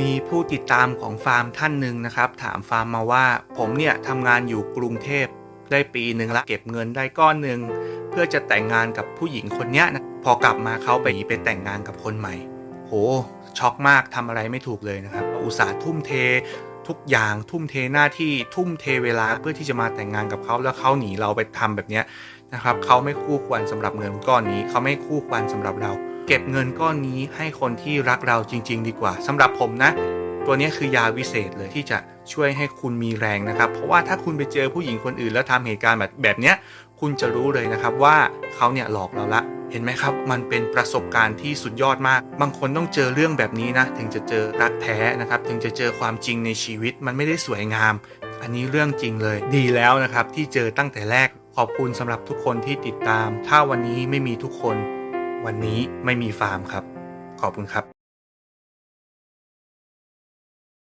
มีผู้ติดตามของฟาร์มท่านหนึ่งนะครับ ถามฟาร์มมาว่า ผมเนี่ยทำงานอยู่กรุงเทพได้ปีหนึ่งละเก็บเงินได้ก้อนหนึ่งเพื่อจะแต่งงานกับผู้หญิงคนเนี้ยนะพอกลับมาเขาไปไปแต่งงานกับคนใหม่ โหช็อกมากทำอะไรไม่ถูกเลยนะครับ อุตส่าห์ทุ่มเททุกอย่างทุ่มเทหน้าที่ทุ่มเทเวลาเพื่อที่จะมาแต่งงานกับเขาแล้วเขาหนีเราไปทำแบบเนี้ยนะครับเขาไม่คู่ควรสำหรับเงินก้อนนี้เขาไม่คู่ควรสำหรับเรา เก็บเงินก้อนนี้ให้คนที่รักเราจริง ๆ ดีกว่าสำหรับผมนะ ตัวนี้คือยาวิเศษเลยที่จะช่วยให้คุณมีแรงนะครับ เพราะว่าถ้าคุณไปเจอผู้หญิงคนอื่น แล้วทำเหตุการณ์แบบแบบเนี้ยคุณจะรู้เลยนะครับว่าเขาเนี่ยหลอกเราละเห็นไหมครับ มันเป็นประสบการณ์ที่สุดยอดมาก บางคนต้องเจอเรื่องแบบนี้นะ ถึงจะเจอรักแท้นะครับ ถึงจะเจอความจริงในชีวิต มันไม่ได้สวยงาม อันนี้เรื่องจริงเลย ดีแล้วนะครับ ที่เจอตั้งแต่แรก ขอบคุณสำหรับทุกคนที่ติดตาม ถ้าวันนี้ไม่มีทุกคน วันนี้ไม่มีฟาร์มครับ ขอบคุณครับ